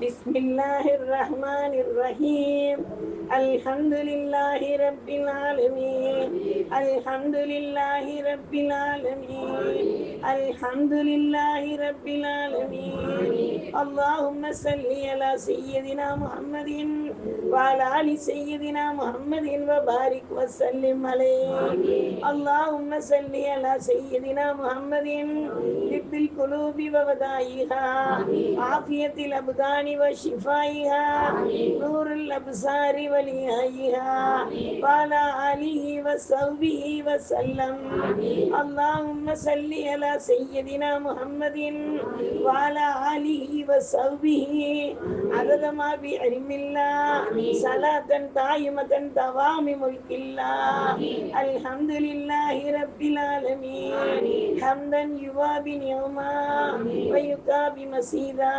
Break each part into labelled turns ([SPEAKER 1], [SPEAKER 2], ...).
[SPEAKER 1] بسم الله الرحمن الرحيم الحمد لله رب العالمين الحمد لله رب العالمين الحمد لله رب العالمين اللهم صل على سيدنا محمد وعلى آل سيدنا محمد وبارك وسلم عليه اللهم صل على سيدنا محمد طب القلوب وودائها عافية الأبدان وشفائها نور الأبصار وليائها وعلى آله وصحبه وسلم اللهم صل على سيدنا محمد وعلى آله وصحبه عدد ما بعلم الله صلاة دائمة دوام ملك الله الحمد لله رب العالمين حمدا يوابي نعما ويكابي مسيدا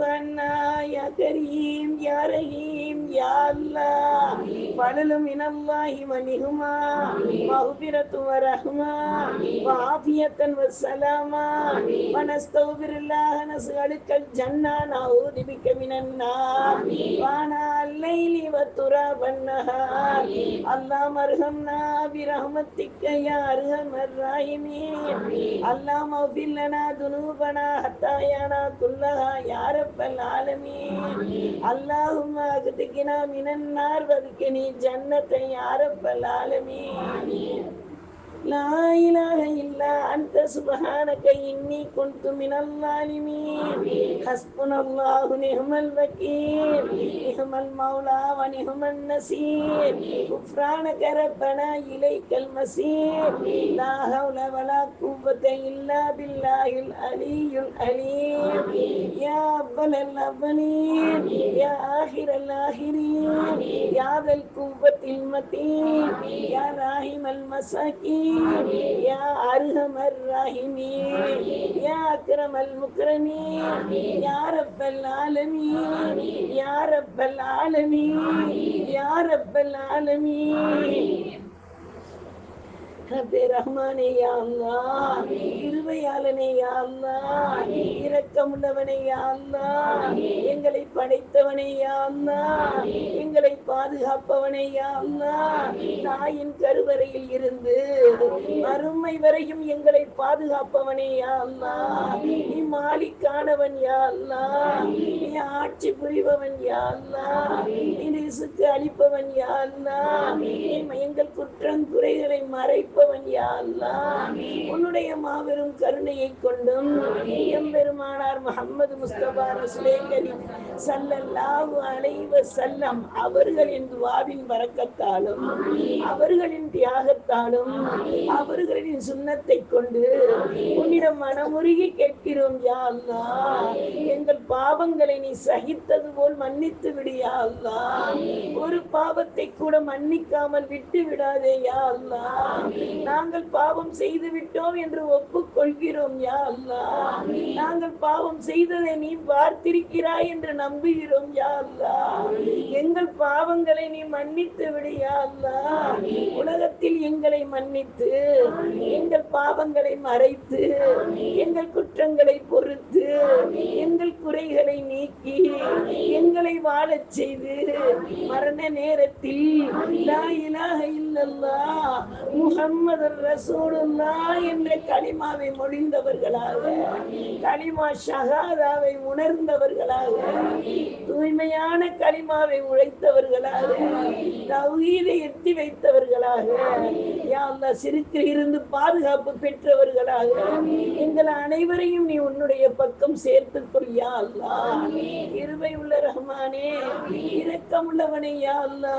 [SPEAKER 1] ரமதான்னா யா கரீம் யா ரஹீம் யா அல்லா பலலு மினல்லாஹி வலிகுமா மஹ்பிரத்து வ ரஹ்மா வ ஆஃபியத்தன் வ சலாமா வ நஸ்தௌபிருல்லாஹ நஸ்அலுக்கல் ஜன்னா நஊது பிக்க மினன் நார் வானா அல்லைலி வ துராபன் நஹார் அல்லாஹ் மர்ஹம்னா பி ரஹ்மத்திக்க யா அர்ஹமர் ராஹிமீன் அல்லாஹ் மஃபில்லனா துனூபனா ஹத்தா யானா குல்லஹா யா ரப் رب العالمين اللهم اغتقنا من النار وادخلني جنة يا رب العالمين لا إله إلا أنت سبحانك إني كنت من الظالمين. حسبنا الله نعم الوكيل. نعم المولى ونعم النصير غفرانك ربنا إليك المصير. لا حول ولا قوة إلا بالله العلي العليم. يا أول الأولين. يا آخر الآخرين. يا ذا القوة المتين. يا راحم المساكين. يا أرحم الراحمين يا أكرم المكرمين يا رب العالمين يا رب العالمين يا رب العالمين ரப்பே ரஹ்மானே யா அல்லாஹ் இருவையாளனே யா அல்லாஹ் இரக்கமுள்ளவனே யா அல்லாஹ் எங்களை படைத்தவனே யா அல்லாஹ் எங்களை பாதுகாப்பவனே யா அல்லாஹ் தாயின் கருவறையில் இருந்து அருமை வரையும் எங்களை பாதுகாப்பவனே யா அல்லாஹ் நீ மாலிக்கானவன் யா அல்லாஹ் நீ ஆட்சி புரிபவன் யா அல்லாஹ் நீ ரிசுக்கு அளிப்பவன் யா அல்லாஹ் நீ எங்கள் குற்றம் குறைகளை மறைப்பவன் யா அல்லாஹ். உன்னுடைய மாபெரும் கருணையை கொண்டும் எம்பெருமானார் முகமது முஸ்தபா ரசுலே சல்லல்லாஹு அலைஹி வஸல்லம் அவர்களின் துவாவின் வரக்கத்தாலும் அவர்களின் தியாகத்தாலும் அவர்களின் சுண்ணத்தை கொண்டு உன்னிடம் மனமுருகி கேட்கிறோம் யா அல்லா எங்கள் பாவங்களை நீ சகித்தது போல் மன்னித்து விடு யா அல்லா ஒரு பாவத்தை கூட மன்னிக்காமல் விட்டு விடாதே யா அல்லா நாங்கள் பாவம் செய்து விட்டோம் என்று ஒப்புக்கொள்கிறோம் யா அல்லாஹ். நாங்கள் பாவம் செய்ததை நீ பார்த்திருக்கிறாய் என்று நம்புகிறோம் யா அல்லாஹ். எங்கள் பாவங்களை நீ மன்னித்து விடு யா அல்லாஹ். உலகத்தில் எங்களை மன்னித்து எங்கள் பாவங்களை மறைத்து எங்கள் குற்றங்களை பொறுத்து எங்கள் குறைகளை நீக்கி எங்களை வாழச் செய்து மரண நேரத்தில் லா முகம்மது ரசூலுல்லா என்ற கலிமாவை மொழிந்தவர்களாக கலிமா ஷஹாதாவை உணர்ந்தவர்களாக தூய்மையான கலிமாவை உழைத்தவர்களாக தௌஹீதை எட்டி வைத்தவர்களாக யா சிறுக்கில் இருந்து பாதுகாப்பு பெற்றவர்களாக எங்கள் அனைவரையும் நீ உன்னுடைய பக்கம் சேர்த்துக் கொள்யா யா இருவை உள்ள ரஹ்மானே இரக்கம் உள்ளவனே யா அல்லா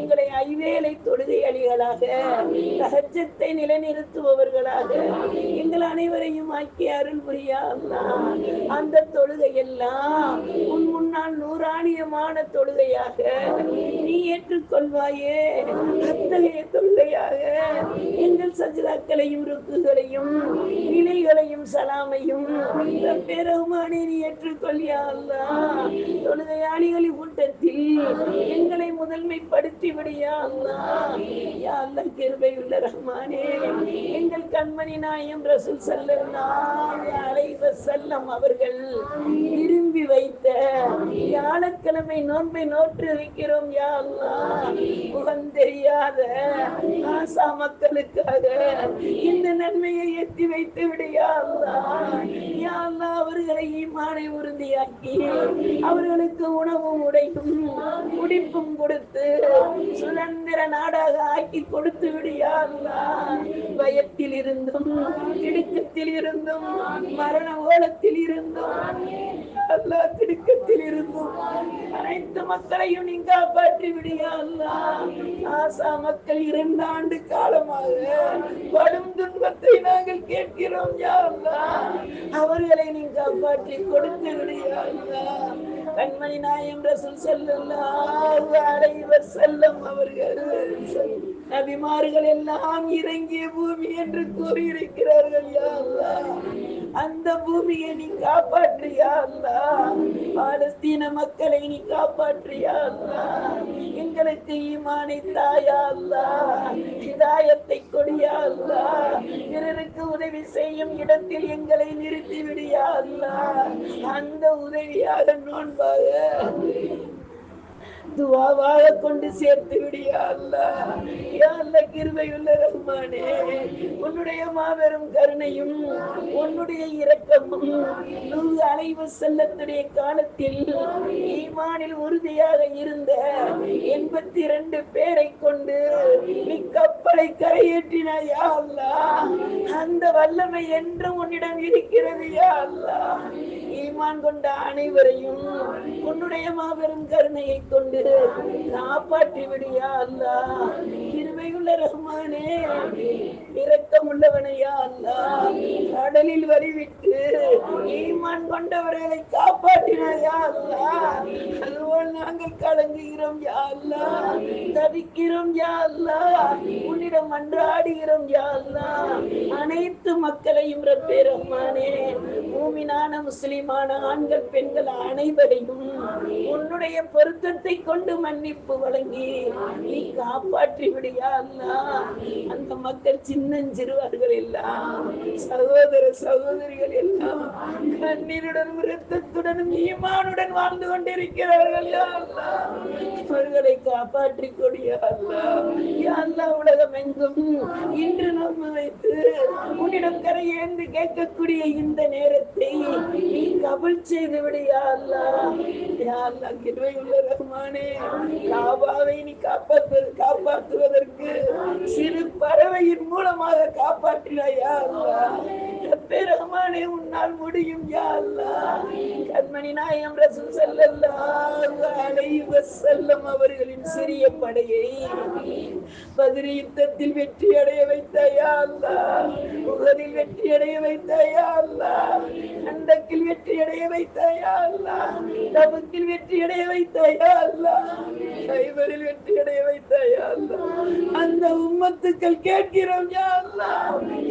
[SPEAKER 1] எங்களை ஐவேளை தொழுகை அணிகளாக தஹஜத்தை நிலைநிறுத்துபவர்களாக எங்கள் அனைவரையும் ஆக்கி அருள் புரியா அந்த தொழுகை எல்லாம் உன் முன்னால் நூறாணியமான தொழுகையாக நீ ஏற்றுக்கொள்வாயே. அத்தகைய தொழுகையாக எங்கள் சஜிதாக்களையும் ருக்குகளையும் நிலைகளையும் சலாமையும் பெருமானே நீ ஏற்றுக்கொள்ளியா தொழுகையாளிகளின் கூட்டத்தில் எங்களை முதன்மைப்படுத்தி விடியா அல்லாஹ் யா கிருபையுள்ள ரஹ்மானே எங்கள் கண்மணி நாயம் ரசூல் செல்லம் அலைஹி அவர்கள் விரும்பி வைத்த வியாழக்கிழமை நோன்பை நோற்று இருக்கிறோம் யா முகம் தெரியாத ஆசா மக்களுக்காக இந்த நன்மையை எத்தி வைத்து விடு யா யா அவர்களை ஈமானை உறுதியாக்கி அவர்களுக்கு உணவும் உடையும் குடிப்பும் கொடுத்து சுதந்திர நாடாக ஆக்கி கொடுத்து விடியா பயத்தில் இருந்தும் திடுக்கத்தில் இருந்தும் மரண ஓலத்தில் இருந்தும் அல்லா திடுக்கத்தில் இருந்தும் அனைத்து மக்களையும் நீ காப்பாற்றி விடியா ஆசா மக்கள் இரண்டு ஆண்டு காலமாக படும் துன்பத்தை நாங்கள் கேட்கிறோம் யா அவர்களை நீங்க காப்பாற்றி கொடுத்து கண்மணி நாயம் ரசூல் ஸல்லல்லாஹு அலைஹி வஸல்லம் அவர்கள். நபிமார்கள் எல்லாம் இறங்கிய பூமி என்று கூறியிருக்கிறார்கள் யா அல்லாஹ். அந்த பூமியை நீ காப்பாற்றியா பாலஸ்தீன மக்களை நீ காப்பாற்றியா எங்களுக்கு ஈமானை தாயா இதாயத்தை கொடியா பிறருக்கு உதவி செய்யும் இடத்தில் எங்களை நிறுத்தி விடியா அந்த உதவியாக நோன்பாக துவாவாக கொண்டு சேர்த்து விடியா கிருபையுள்ள ரஹ்மானே. உன்னுடைய மாபெரும் கருணையும் உன்னுடைய இரக்கமும் நூறு அலைவு செல்லத்துடைய காலத்தில் ஈமானில் உறுதியாக இருந்த எண்பத்தி இரண்டு பேரை கொண்டு நீ கப்பலை கரையேற்றினாயா யா அந்த வல்லமை என்று உன்னிடம் இருக்கிறது யா அல்லாஹ் ஈமான் கொண்ட அனைவரையும் உன்னுடைய மாபெரும் கருணையை கொண்டு காப்பாற்றி விடியா அல்லாஹ் கிருபையுள்ள ரஹ்மானே. இரக்கம் உள்ளவனையா அல்ல. கடலில் வரிவிட்டு ஈமான் கொண்டவர்களை காப்பாற்றினாயா அல்ல. அதுபோல் நாங்கள் கலங்குகிறோம் யா அல்ல. தவிக்கிறோம் யா அல்ல. உன்னிடம் மன்றாடுகிறோம் யா அல்ல. அனைத்து மக்களையும் ரப்பே ரஹ்மானே. மூமினான முஸ்லிமான ஆண்கள் பெண்கள் அனைவரையும் உன்னுடைய பொருத்தத்தை கொண்டு மன்னிப்பு வழங்கி நீ காப்பாற்றி விடியா அந்த மக்கள் சின்னஞ்சிறுவர்கள் எல்லாம் சகோதர சகோதரிகள் எல்லாம் கண்ணீருடனும் இரத்தத்துடனும் ஈமானுடன் வாழ்ந்து கொண்டிருக்கிறார்கள் அவர்களை காப்பாற்றி கொடியா அல்ல உலகம் எங்கும் இன்று நம்ம வைத்து உன்னிடம் கரையேந்து கேட்கக்கூடிய இந்த நேரத்தை நீ கபல் செய்து விடியா ரகுமானே யா காபாவை நீ காப்பாற்று காப்பாற்றுவதற்கு சிறு பறவையின் மூலமாக காப்பாற்றினாயா அல்லாஹ். ரகுமானே உன்னால் முடியும் யா அல்லாஹ். கண்மணி நாயம் ரசூல் ஸல்லல்லாஹு அலைஹி அவர்களின் சிறிய படையை பதிரி யுத்தத்தில் வெற்றி அடைய வைத்தாயா அல்லாஹ். உகதில் வெற்றி அடைய வைத்தாயா அண்டக்கில் வெற்றி அடைய வைத்தாயா தமக்கில் தபுக்கில் வெற்றி அடைய வைத்தாயா சைபரில் வெற்றி அடைய வைத்தாயா அந்த உம்மத்துக்கள் கேட்கிறோம் யா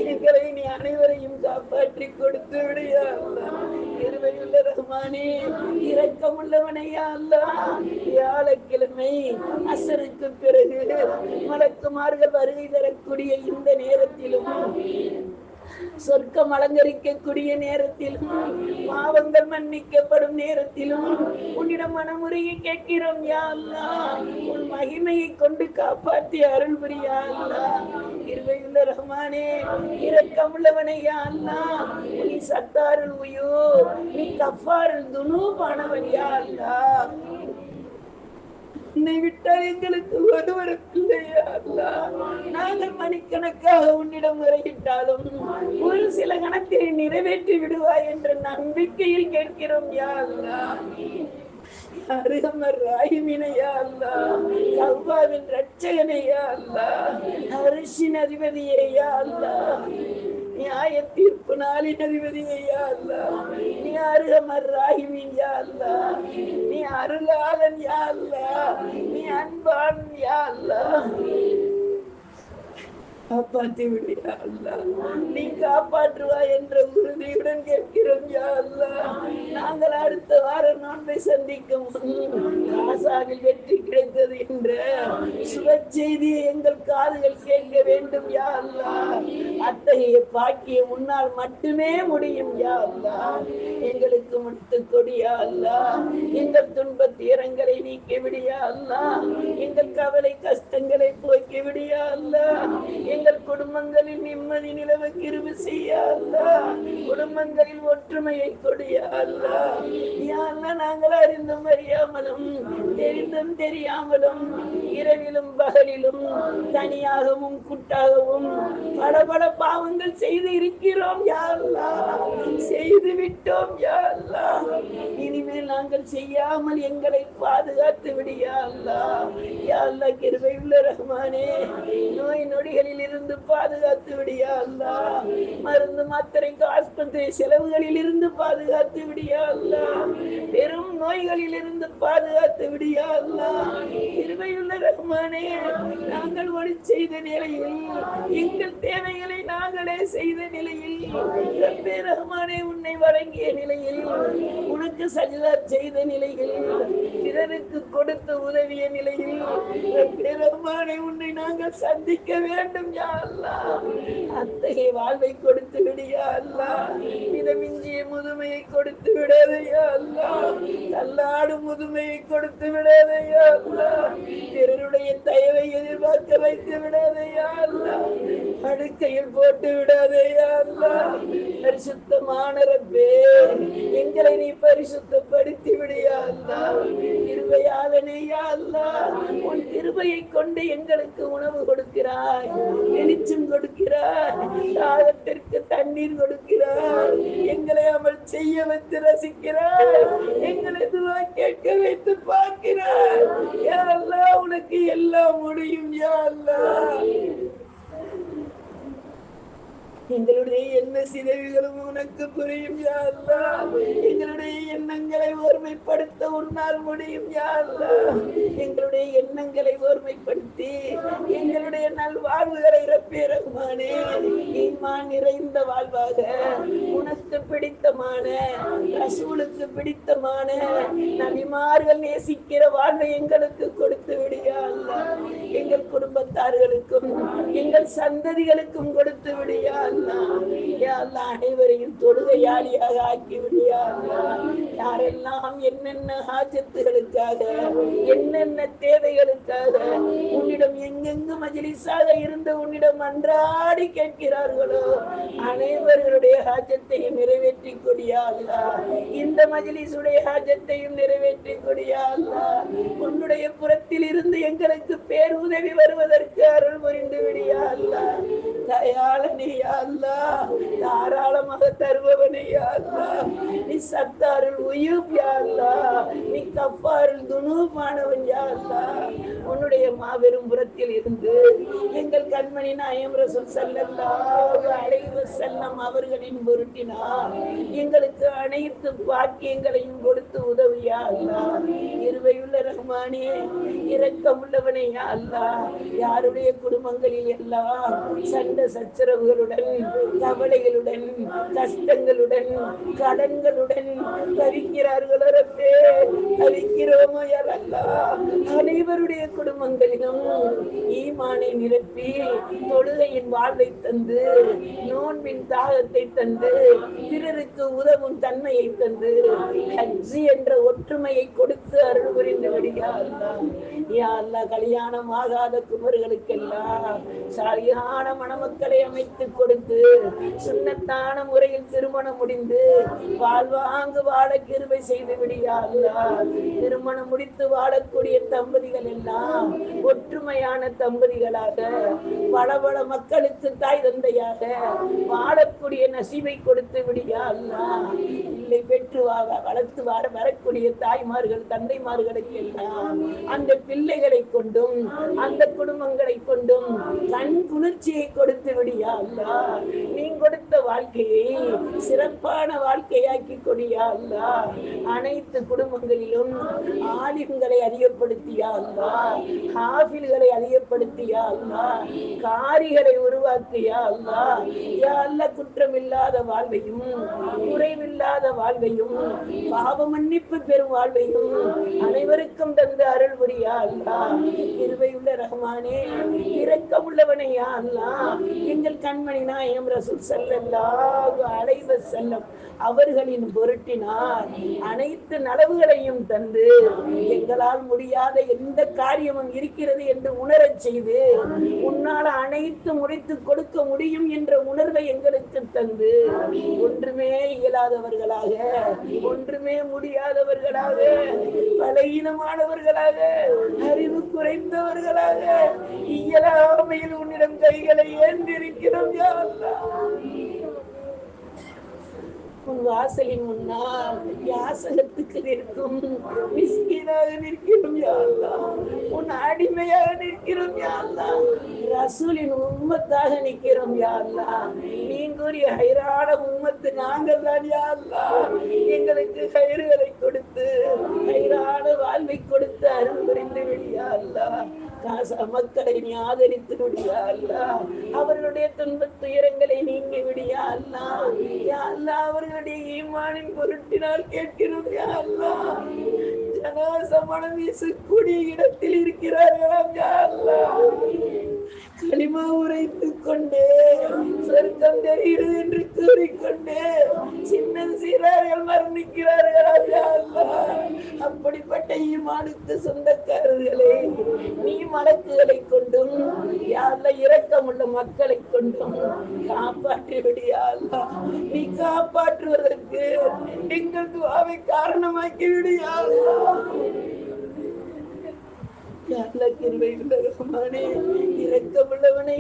[SPEAKER 1] எங்களை நீ அனைவரையும் காப்பாற்றி கொடுத்து விடு யா ரஹ்மானே இரக்கமுள்ளவனையா வியாழக்கிழமை அசனுக்கு பிறகு மலக்குமார்கள் வருகை தரக்கூடிய இந்த நேரத்திலும் சொர்க்கம் அலங்கரிக்கக்கூடிய நேரத்திலும் பாவங்கள் மன்னிக்கப்படும் நேரத்திலும் உன்னிடம் மனமுறையை கேட்கிறோம் யா உன் மகிமையை கொண்டு காப்பாற்றி அருள் புரியா அல்லாஹ். இருவையுள்ள ரஹ்மானே இரக்கமுள்ளவனை யா அல்லாஹ். நீ சத்தாருள் உயோ நீ கஃபாருள் துனூபானவன் யா அல்லாஹ். உன்னை விட்டால் எங்களுக்கு ஒருவரும் இல்லையா அல்லாஹ் நாங்கள் மணிக்கணக்காக உன்னிடம் முறையிட்டாலும் ஒரு சில கணத்தில் நிறைவேற்றி விடுவாய் என்ற நம்பிக்கையில் கேட்கிறோம் யா அல்லாஹ் அருகமர் ராயிமினையா அல்லா. கவ்வாவின் ரட்சகனையா அல்லா. அரிசின் அதிபதியையா அல்லா. நியாய தீர்ப்பு நாளின் அதிபதியையா அல்லா. நீ அருகமர் ராயிமின் யா அல்லா. நீ அருளாளன் யா அல்லா. நீ அன்பான் யா அல்லா. காப்பாற்றி விடியா அல்லா. நீ காப்பாற்றுவா என்ற உறுதியுடன் கேட்கிறோம் யா அல்லா. நாங்கள் அடுத்த வாரம் நோன்பை சந்திக்கும் காசாவில் வெற்றி இருக்கிறது என்ற சுப செய்தியை எங்கள் காதுகள் கேட்க வேண்டும் யா அல்லா. அத்தகைய பாக்கிய முன்னால் மட்டுமே முடியும் யா அல்லா. எங்களுக்கு முட்டு கொடியா அல்லா. எங்கள் துன்ப தீரங்களை நீக்கி விடியா அல்லா. எங்கள் கவலை கஷ்டங்களை போக்கி விடியா அல்லா. எங்கள் குடும்பங்களில் நிம்மதி நிலவ கிருவு செய்யா அல்லா. குடும்பங்களில் ஒற்றுமையை கொடியா அல்லா. யா அல்லா நாங்கள் அறிந்தும் அறியாமலும் தெரிந்தும் தெரியாமலும் இரவிலும் பகலிலும் தனியாகவும் கூட்டாகவும் பல பல பாவங்கள் செய்து இருக்கிறோம் யா அல்லா. செய்து விட்டோம் யா இனிமேல் நாங்கள் செய்யாமல் எங்களை பாதுகாத்து விடியா அல்லா. கிருபை உள்ள ரஹ்மானே. நோய் நொடிகளில் இருந்து பாதுகாத்து விடியா மருந்து மாத்திரைக்கு ஆஸ்பத்திரி செலவுகளில் இருந்து பாதுகாத்து விடியா பெரும் நோய்களில் இருந்து பாதுகாத்து விடியா கிருபையுள்ள ரஹ்மானே நாங்கள் ஒளி செய்த நிலையில் எங்கள் தேவைகளை நாங்களே செய்த நிலையில் ரப்பே உன்னை வழங்கிய நிலையில் உனக்கு சஜதா செய்த நிலையில் பிறருக்கு கொடுத்து உதவிய நிலையில் ரப்பே உன்னை நாங்கள் சந்திக்க வேண்டும் யா அல்லாஹ் அத்தகைய வாழ்வை கொடுத்து விடியா அல்லா. மிதமிஞ்சிய முதுமையை கொடுத்து விடாதையா அல்லா. தள்ளாடு முதுமையை கொடுத்து விடாதையா அல்லா. பிறருடைய தயவை எதிர்பார்க்க வைத்து விடாதையா அடுக்கையில் போட்டு விடாதையா பரிசுத்தமான ரப்பே எங்களை நீ பரிசுத்தப்படுத்தி விடையா அல்லா உன் கிருபையை கொண்டு எங்களுக்கு உணவு கொடுக்கிறாய் வெளிச்சம் கொடுக்கிறாய் தாகத்திற்கு தண்ணீர் கொடுக்கிறாய் எங்களை அவள் செய்ய வைத்து ரசிக்கிறாய் எங்களை கேட்க வைத்து பார்க்கிறாய் யா உனக்கு எல்லாம் முடியும் யா எங்களுடைய எண்ண சிதைவுகளும் உனக்கு புரியும் யா எங்களுடைய எண்ணங்களை ஒருமைப்படுத்த உன்னால் முடியும் யா எங்களுடைய எண்ணங்களை ஒருமைப்படுத்தி எங்களுடைய நல்வாழ்வுகளை ரப்பே ஈமான் நிறைந்த வாழ்வாக உனக்கு பிடித்தமான ரசூலுக்கு பிடித்தமான நபிமார்கள் நேசிக்கிற வாழ்வை எங்களுக்கு கொடுத்து விடியா எங்கள் குடும்பத்தார்களுக்கும் எங்கள் சந்ததிகளுக்கும் கொடுத்து விடியா அனைவரையும் தொழுகையாளியாக ஆக்கி விடியா யாரெல்லாம் என்னென்ன ஹாஜத்துகளுக்காக என்னென்ன தேவைகளுக்காக உன்னிடம் எங்கெங்கு மஜிலிஸாக இருந்து உன்னிடம் அன்றாடி கேட்கிறார்களோ அனைவர்களுடைய ஹாஜத்தையும் நிறைவேற்றி கொடியாதா இந்த மஜிலிசுடைய ஹாஜத்தையும் நிறைவேற்றி கொடியாதா உன்னுடைய புறத்தில் இருந்து எங்களுக்கு பேருதவி வருவதற்கு அருள் புரிந்து விடியா அல்லாஹ் அல்லா தாராளமாக தருபவனே யா நீ சத்தாருள் உயூப் யா நீ கஃபாருள் துணுமானவன் யாருலா உன்னுடைய மாபெரும் புறத்தில் இருந்து எங்கள் கண்மணி நாயம் ரசூல் ஸல்லல்லாஹு அலைஹி வஸல்லம் அவர்களின் பொருட்டினார் எங்களுக்கு அனைத்து பாக்கியங்களையும் கொடுத்து உதவியா அல்லாஹ் இருவையுள்ள ரஹ்மானே இரக்கமுள்ளவனே யா அல்லா யாருடைய குடும்பங்களில் எல்லாம் சண்டை சச்சரவுகளுடன் கவலைகளுடன் கஷ்டங்களுடன் கடன்களுடன் தவிக்கிறார்களோ ரப்பே தவிக்கிறோமோ யாரல்லா அல்லாஹ் குடும்பங்களிலும் ஈமானை நிரப்பி தொழுகையின் வாழ்வை தந்து நோன்பின் தாகத்தை தந்து பிறருக்கு உதவும் தன்மையை தந்து ஹஜ்ஜி என்ற ஒற்றுமையை கொடுத்து அருள் புரிந்து விடியா கல்யாணம் ஆகாத குமர்களுக்கெல்லாம் சரியான மணமக்களை அமைத்து கொடுத்து சுண்ணத்தான முறையில் திருமணம் முடிந்து வாழ்வாங்கு வாழ கிருவை செய்து விடியா திருமணம் முடித்து வாழக்கூடிய தம்பதிகள் எல்லாம் ஒற்றுமையான தம்பதிகளாக பல பல மக்களுக்கு தாய் தந்தையாக வாழக்கூடிய நசிவை கொடுத்து விடியா அல்லாஹ். இல்லை பெற்று வளர்த்து வார வரக்கூடிய தாய்மார்கள் தந்தைமார்களுக்கு எல்லாம் அந்த பிள்ளைகளை கொண்டும் அந்த குடும்பங்களை கொண்டும் கண் குளிர்ச்சியை கொடுத்து விடியா அல்லாஹ். நீ கொடுத்த வாழ்க்கையை சிறப்பான வாழ்க்கையாக்கி கொடியா அல்லா அனைத்து குடும்பங்களிலும் ஆலிம்களை அதிகப்படுத்தியா அல்லா ஹாஃபில்களை அதிகப்படுத்தியா அல்லா காரிகளை உருவாக்கியா அல்லா யா அல்ல குற்றமில்லாத வாழ்வையும் குறைவில்லாத வாழ்வையும் பாவ மன்னிப்பு பெறும் வாழ்வையும் அனைவருக்கும் தந்த அருள் புரியா அல்லா இருவையுள்ள ரஹ்மானே உள்ளவனையா அல்லா எங்கள் கண்மணி நாயம் ரசூல் ஸல்லல்லாஹு அலைவ செல்லம் அவர்களின் பொருட்டினார் அனைத்து நலவுகளையும் தந்து எங்களால் முடியாத எந்த காரியமும் இருக்கிறது என்று உணரச் செய்து உன்னால் அனைத்து முறைத்து கொடுக்க முடியும் என்ற உணர்வை எங்களுக்கு தந்து ஒன்றுமே இயலாதவர்களாக ஒன்றுமே முடியாதவர்களாக பலகீனமானவர்களாக அறிவு குறைந்தவர்களாக இயலாமையில் உன்னிடம் கைகளை ஏந்திருக்கிறோம் யா உன் வாசலின் முன்னால் யாசகத்துக்கு நிற்கும். மிஸ்கீனாக நிற்கிறோம் யாழ்லா உன் அடிமையாக நிற்கிறோம் யாழ்லா ரசூலின் உம்மத்தாக நிற்கிறோம் யாழ்லா நீங்கூறிய நீ ஹைரான உம்மத்து நாங்கள் தான் யாழ்லா எங்களுக்கு கயிறுகளை கொடுத்து ஹைரான வாழ்வை கொடுத்து அருள் புரிந்து விடியா மக்களை நீ ஆதரித்து விடியா அவர்களுடைய துன்பத் துயரங்களை நீங்க விடியா அல்லா. அவர்களுடைய ஈமானின் பொருட்டினால் கேட்கிறோம் யா அல்லா ஜனாசமனம் வீசக்கூடிய இடத்தில் இருக்கிறார்களாம் யா அல்லா. களிமா உரைத்துக் கொண்டே சொர்க்கம் தெரியுது என்று கூறிக்கொண்டே சின்ன சீரார்கள் மரணிக்கிறார்கள் அப்படிப்பட்ட ஈமானுக்கு சொந்தக்காரர்களே நீ மலக்குகளை கொண்டும் யாருல இரக்கமுள்ள மக்களை கொண்டும் காப்பாற்றி விடியால் நீ காப்பாற்றுவதற்கு எங்கள் துவாவை காரணமாக்கி விடியால் யாழ்லா கிருபை ரஹ்மானே, இரக்கமுள்ளவனே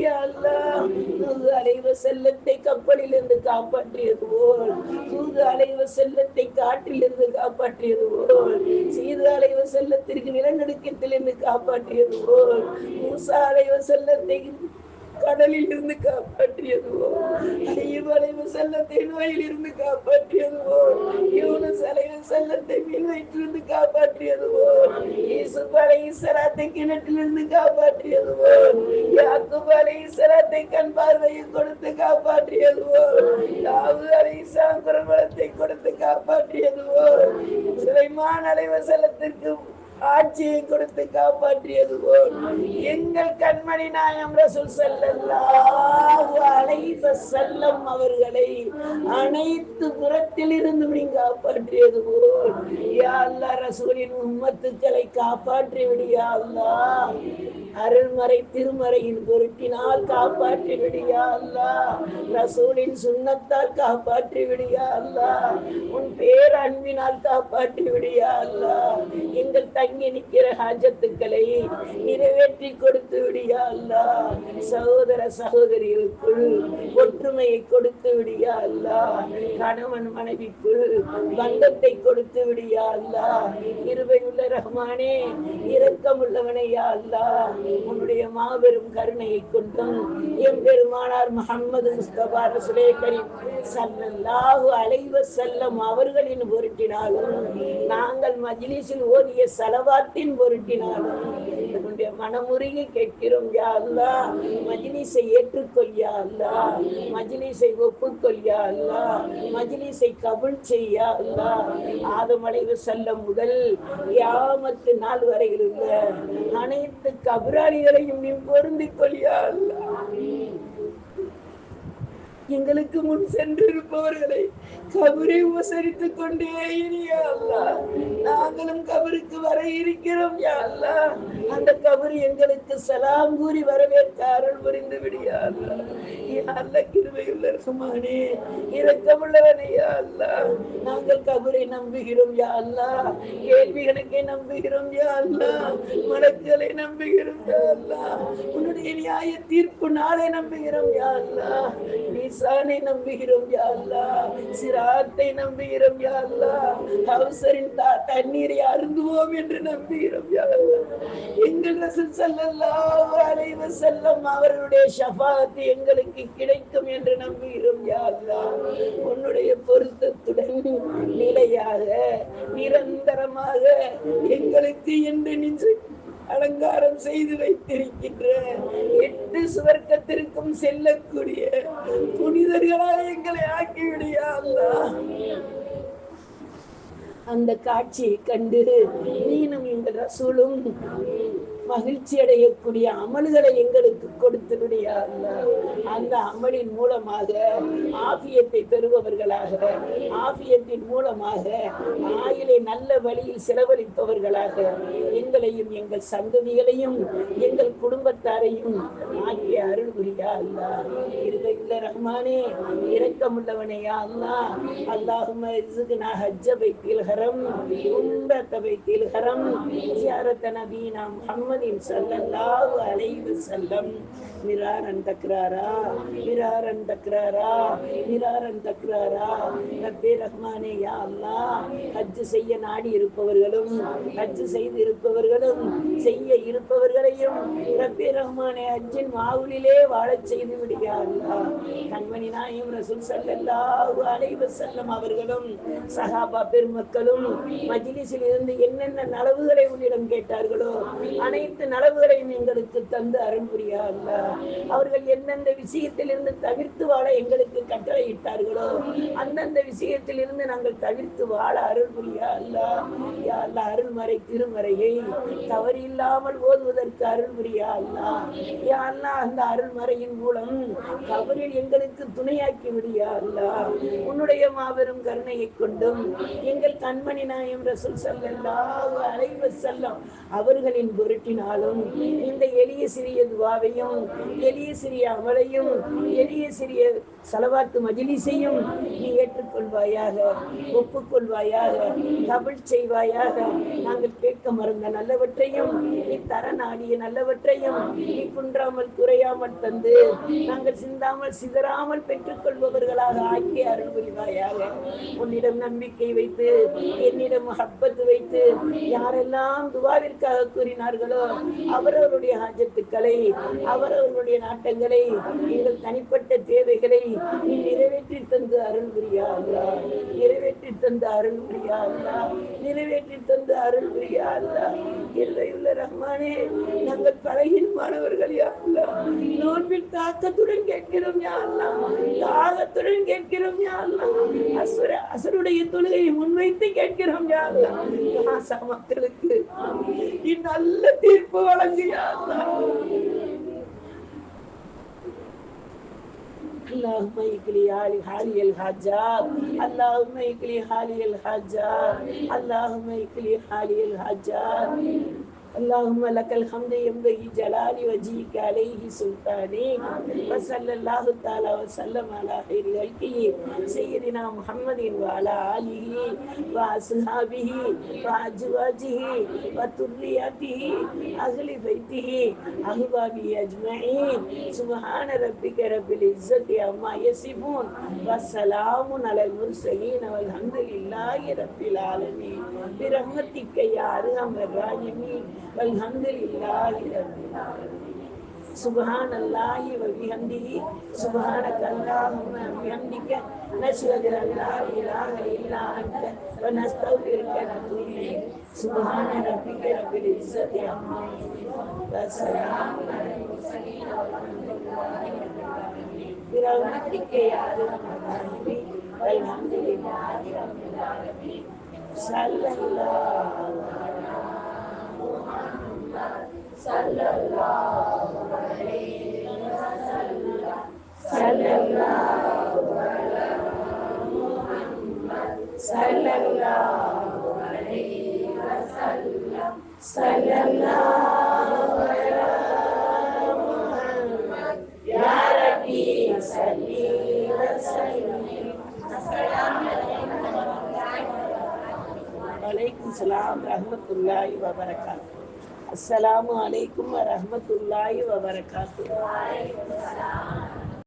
[SPEAKER 1] தூது அலைவ செல்லத்தை கப்பலிலிருந்து காப்பாற்றியது போல் தூது அலைவ செல்லத்தை காற்றிலிருந்து காப்பாற்றியது போல் சீது அலைவ செல்லத்திற்கு நிலநடுக்கத்திலிருந்து காப்பாற்றியது போல் மூசா அலைவ செல்லத்தை கடலில் இருந்து காப்பாற்றியதுவோ போல் செல்லத்தை நோயில் இருந்து காப்பாற்றியதுவோ போல் சலைவு செல்லத்தை மீன் வயிற்றிலிருந்து காப்பாற்றியதுவோ இயேசு பழைய சராத்தை கிணற்றிலிருந்து காப்பாற்றியதுவோ யாக்கு பழைய சராத்தை கண் பார்வையை கொடுத்து காப்பாற்றியதுவோ யாவது அலை இஸ்லாம் கொடுத்து காப்பாற்றியதுவோ சிலைமான் சுலைமான் செல்லத்திற்கு ஆட்சியை கொடுத்து காப்பாற்றியது போல் எங்கள் கண்மணி நாயம் ரசூல் செல்லல்லாஹு அலைஹி வஸல்லம் அவர்களை அனைத்து புறத்தில் இருந்து நீ காப்பாற்றியது போல் யா அல்லாஹ் ரசூலின் உம்மத்துக்களை காப்பாற்றி விடியா அல்லாஹ். அருள்மறை திருமறையின் பொருட்டினால் காப்பாற்றி விடியா அல்லா. ரசூலின் சுண்ணத்தால் காப்பாற்றி விடியா அல்லா. உன் பேர் அன்பினால் காப்பாற்றி விடியா அல்லா. எங்கள் தங்கி நிற்கிற ஹாஜத்துக்களை நிறைவேற்றி கொடுத்து விடியா அல்லா. சகோதர சகோதரிகளுக்குள் ஒற்றுமையை கொடுத்து விடியா அல்லா. கணவன் மனைவிக்குள் பந்தத்தை கொடுத்து விடியா அல்லாஹ் இருவையுள்ள ரஹ்மானே இரக்கமுள்ளவனையா அல்லா. உன்னுடைய மாபெரும் கருணையை கொண்டும் எம் பெருமானார் முகமது முஸ்தபா ரசுலே கரீம் சல்லல்லாஹு அலைஹி வஸல்லம் அவர்களின் பொருட்டினாலும் நாங்கள் மஜ்லிஸில் ஓதிய செலவாத்தின் பொருட்டினாலும் உன்னுடைய மனமுருகி கேட்கிறோம் யா அல்லாஹ் மஜ்லிஸை ஏற்றுக்கொள் யா அல்லாஹ் மஜ்லிஸை ஒப்புக்கொள் யா மஜ்லிஸை கபுல் செய்யா அல்லாஹ் ஆதம் அலைஹி செல்லம் முதல் யாமத்து நாள் வரையில் இருந்த அனைத்து கபராளிகளையும் நீ பொருந்திக் கொள்ளியா யா எங்களுக்கு முன் சென்றிருப்பவர்களை கபரை உபசரித்துக் கொண்டே இரு நாங்களும் கபருக்கு வர இருக்கிறோம் யா அந்த கபர் எங்களுக்கு சலாம் கூறி வரவேற்க அருள் புரிந்து விடியா அல்லாஹ் யா அல்லாஹ் கிருபையுள்ள ரஹ்மானே இரக்கமுள்ளவனே யா நாங்கள் கபரை நம்புகிறோம் யா அல்லாஹ் கேள்வி நம்புகிறோம் யா அல்லாஹ் மலக்குகளை நம்புகிறோம் யா அல்லா. உன்னுடைய நியாய தீர்ப்பு நாளை நம்புகிறோம் யா நீ இன்சானை நம்புகிறோம் யா சிராத்தை நம்புகிறோம் யா ஹவுசரின் கௌசரின் தண்ணீரை அருந்துவோம் என்று நம்புகிறோம் யா எங்கள் ரசூல் ஸல்லல்லாஹு அலைஹி வஸல்லம் அவருடைய ஷஃபாத் எங்களுக்கு கிடைக்கும் என்று நம்புகிறோம் யா உன்னுடைய பொருத்தத்துடன் நிலையாக நிரந்தரமாக எங்களுக்கு என்று நின்று அலங்காரம் செய்து வைத்திருக்கின்ற எட்டு சுவர்க்கத்திற்கும் செல்லக்கூடிய புனிதர்களாக எங்களை ஆக்கிவிடியா அந்த காட்சியை கண்டு நீனும் இந்த ரசூலும் மகிழ்ச்சி அடையக்கூடிய அமல்களை எங்களுக்கு கொடுத்தனுடைய அந்த அமலின் மூலமாக ஆபியத்தை பெறுபவர்களாக ஆபியத்தின் மூலமாக ஆயிலை நல்ல வழியில் செலவழிப்பவர்களாக எங்களையும் எங்கள் சந்ததிகளையும் எங்கள் குடும்பத்தாரையும் ஆக்கிய அருள் புரியா அல்லாஹ். இருந்த ரஹ்மானே இரக்கமுள்ளவனையா அல்லாஹ். அல்லாஹும்ம ரிசுக்னா ஹஜ்ஜ பைத்தில் ஹரம் உம்ரத பைத்தில் ஹரம் ஜியாரத நபீனா முகமதின் சல்லல்லாஹு அலைஹி வஸல்லம். மிராரன் தக்ராரா மிராரன் தக்ராரா மிராரன் தக்ராரா. ரப்பே ரஹ்மானே யா அல்லாஹ். ஹஜ் செய்ய நாடி இருப்பவர்களும் ஹஜ் செய்து இருப்பவர்களும் செய்ய இருப்பவர்களையும் ரப்பே ரஹ்மானே ஹஜ்ஜின் மாவுலிலே வாழச் செய்து விடியா அல்லாஹ். கண்மணி நாயம் ரசூல் ஸல்லல்லாஹு அலைஹி வஸல்லம் அவர்களும் சஹாபா பெருமக்களும் மஜ்லிஸில் இருந்து என்னென்ன நலவுகளை உன்னிடம் கேட்டார்களோ அனை அனைத்து நலவுகளையும் எங்களுக்கு தந்து அருள் புரியா அவர்கள் எந்தெந்த விஷயத்திலிருந்து தவிர்த்து வாழ எங்களுக்கு கட்டளையிட்டார்களோ அந்தந்த விஷயத்திலிருந்து நாங்கள் தவிர்த்து வாழ அருள் புரியா அல்லாஹ் யா அல்லாஹ் அருள்மறை திருமறையை தவறு இல்லாமல் ஓதுவதற்கு அருள் புரியா அல்லாஹ் யா அல்லாஹ் அந்த அருள்மறையின் மூலம் தவறில் எங்களுக்கு துணையாக்கி விடியா அல்லாஹ் உன்னுடைய மாபெரும் கருணையை கொண்டும் எங்கள் கண்மணி நாயம் ரசூல் செல்லா அலைவ செல்லம் அவர்களின் பொருட்டின் பொருட்டினாலும் இந்த எளிய சிறிய துவாவையும் எளிய சிறிய அமலையும் எளிய சிறிய செலவாத்து மஜிலிசையும் நீ ஏற்றுக்கொள்வாயாக ஒப்புக்கொள்வாயாக கபிள் செய்வாயாக. நாங்கள் கேட்க மறந்த நல்லவற்றையும் நீ தர நாடிய நல்லவற்றையும் நீ குன்றாமல் குறையாமல் தந்து நாங்கள் சிந்தாமல் சிதறாமல் பெற்றுக்கொள்பவர்களாக ஆக்கி அருள் புரிவாயாக. உன்னிடம் நம்பிக்கை வைத்து என்னிடம் ஹப்பத்து வைத்து யாரெல்லாம் துவாவிற்காக கூறினார்களோ அவரவருடைய ஹாஜத்துக்களை அவரவர்களுடைய நாட்டங்களை எங்கள் தனிப்பட்ட தேவைகளை நீ நிறைவேற்றி தந்து அருள் புரியா நிறைவேற்றி தந்து அருள் புரியா நிறைவேற்றி தந்து அருள் புரியா அல்லா ரஹ்மானே நாங்கள் பழகின் மாணவர்கள் அல்லா. நோன்பில் தாக்கத்துடன் கேட்கிறோம் யா தாகத்துடன் கேட்கிறோம் யா அசுர அசுருடைய தொழுகையை முன்வைத்து கேட்கிறோம் யா மக்களுக்கு இந்நல்ல மக்களுக்கு தீர்ப்பு வழங்கு யா அல்லா اللهم اكلي حالي حالي الحاجات اللهم اكلي حالي الحاجات اللهم اكلي حالي الحاجات اللهم لك الحمد ينبغي جلال وجهك عليه سلطاني وصلى الله تعالى وسلم على خير خلقه سيدنا محمد وعلى آله وأصحابه وأزواجه وذريته أهل بيته أحبابه أجمعين سبحان ربك رب العزة عما يصفون والسلام على المرسلين والحمد لله رب العالمين برحمتك يا أرحم الراحمين والحمد لله رب العالمين سبحان الله وبحمده سبحانك اللهم وبحمدك نشهد ان لا اله الا انت ونستغفرك ونتوب اليك سبحان ربك رب العزه عما يصفون وسلام على المرسلين والحمد لله رب العالمين برحمتك يا ارحم الراحمين والحمد لله رب العالمين صلى الله على محمد صلى الله عليه وسلم அலைக்கும் சலாம் ரஹமத்துல்லாஹி வபரகாத். அஸ்லாம் வலைக்கம் வரமத்துல்லாய் வபரகாத்து